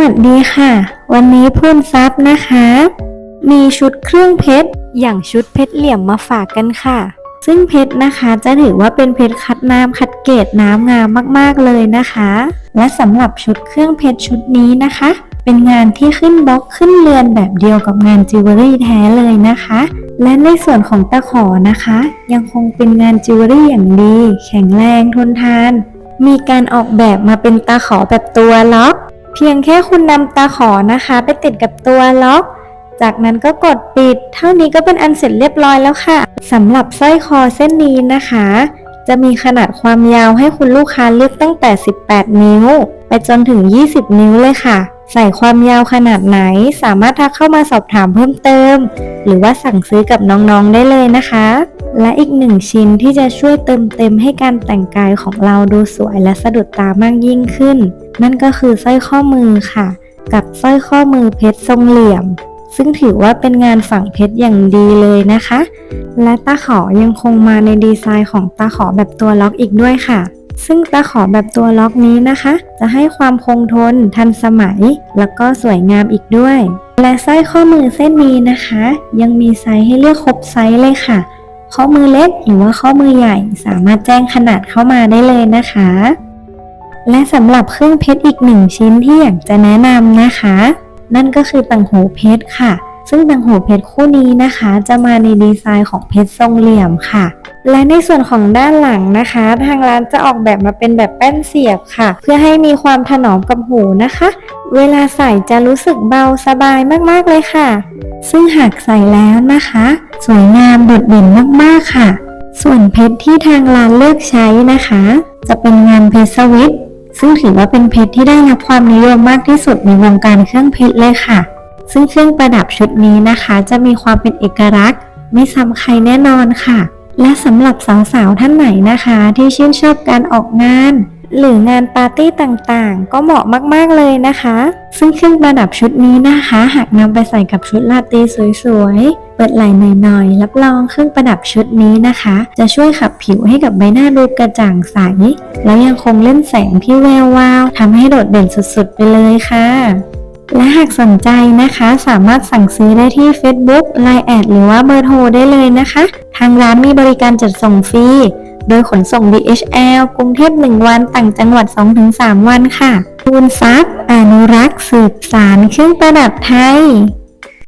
วัสดีค่ะ วันนี้พูนซับนะคะ มีชุดเครื่องเพชรอย่างชุดเพชรเหลี่ยมมาฝากกันค่ะ ซึ่งเพชรนะคะจะถือว่าเป็นเพชรคัดน้ำคัดเกรดน้ำงามมากๆเลยนะคะ และสำหรับชุดเครื่องเพชรชุดนี้นะคะ เป็นงานที่ขึ้นบล็อกขึ้นเรือนแบบเดียวกับงานจิวเวลรี่แท้เลยนะคะ และในส่วนของตะขอนะคะ ยังคงเป็นงานจิวเวลรี่อย่างดี แข็งแรงทนทานมีการออกแบบมาเป็นตาขอแบบตัวล็อก เพียงแค่คุณนำตาขอนะคะ ไปติดกับตัวล็อก จากนั้นก็กดปิด เท่านี้ก็เป็นอันเสร็จเรียบร้อยแล้วค่ะสำหรับสร้อยคอเส้นนี้นะคะ จะมีขนาดความยาวให้คุณลูกค้าเลือกตั้งแต่ 18 นิ้ว ไปจนถึง 20 นิ้วเลยค่ะ ใส่ความยาวขนาดไหน สามารถทักเข้ามาสอบถามเพิ่มเติม หรือว่าสั่งซื้อกับน้องๆได้เลยนะคะ และอีกหนึ่งชิ้นที่จะช่วยเติมเต็มให้การแต่งกายของเราดูสวยและสะดุดตามากยิ่งขึ้น นั่นก็คือสร้อยข้อมือค่ะ กับสร้อยข้อมือเพชรทรงเหลี่ยม ซึ่งถือว่าเป็นงานฝังเพชรอย่างดีเลยนะคะ และตาขอยังคงมาในดีไซน์ของตาขอแบบตัวล็อกอีกด้วยค่ะ ซึ่งตาขอแบบตัวล็อกนี้นะคะ จะให้ความคงทน ทันสมัย แล้วก็สวยงามอีกด้วย และสร้อยข้อมือเส้นนี้นะคะ ยังมีไซส์ให้เลือกครบไซส์เลยค่ะข้อมือเล็กหรือว่าข้อมือใหญ่สามารถแจ้งขนาดเข้ามาได้เลยนะคะ และสำหรับเครื่องเพชรอีกหนึ่งชิ้นที่อยากจะแนะนำนะคะ นั่นก็คือต่างหูเพชรค่ะ ซึ่งต่างหูเพชรคู่นี้นะคะ จะมาในดีไซน์ของเพชรทรงเหลี่ยมค่ะ และในส่วนของด้านหลังนะคะ ทางร้านจะออกแบบมาเป็นแบบแป้นเสียบค่ะ เพื่อให้มีความถนอมกับหูนะคะ เวลาใส่จะรู้สึกเบาสบายมากๆเลยค่ะ ซึ่งหากใส่แล้วนะคะ สวยงามโดดเด่นมากๆค่ะ ส่วนเพชรที่ทางร้านเลือกใช้นะคะ จะเป็นงานเพชรสวิต ซึ่งถือว่าเป็นเพชรที่ได้รับความนิยมมากที่สุดในวงการเครื่องเพชรเลยค่ะ ซึ่งเครื่องประดับชุดนี้นะคะ จะมีความเป็นเอกลักษณ์ ไม่ซ้ำใครแน่นอนค่ะ และสำหรับสาวๆท่านไหนนะคะ ที่ชื่นชอบการออกงาน หรืองานปาร์ตี้ต่างๆ ก็เหมาะมากๆเลยนะคะ ซึ่งเครื่องประดับชุดนี้นะคะ หากนำไปใส่กับชุดลาตรีสวยๆ เปิดไหล่หน่อยๆ รับรองเครื่องประดับชุดนี้นะคะ จะช่วยขับผิวให้กับใบหน้าดูกระจ่างใส แล้วยังคงเล่นแสงที่แวววาวทำให้โดดเด่นสุดๆ ไปเลยค่ะและหากสนใจนะคะสามารถสั่งซื้อได้ที่ Facebook Line แอดหรือว่าเบอร์โทรได้เลยนะคะ ทางร้านมีบริการจัดส่งฟรี โดยขนส่ง DHL กรุงเทพ 1 วัน ต่างจังหวัด 2-3 วันค่ะ คูณซักอนุรักษ์ สืบสารเครื่องประดับไทย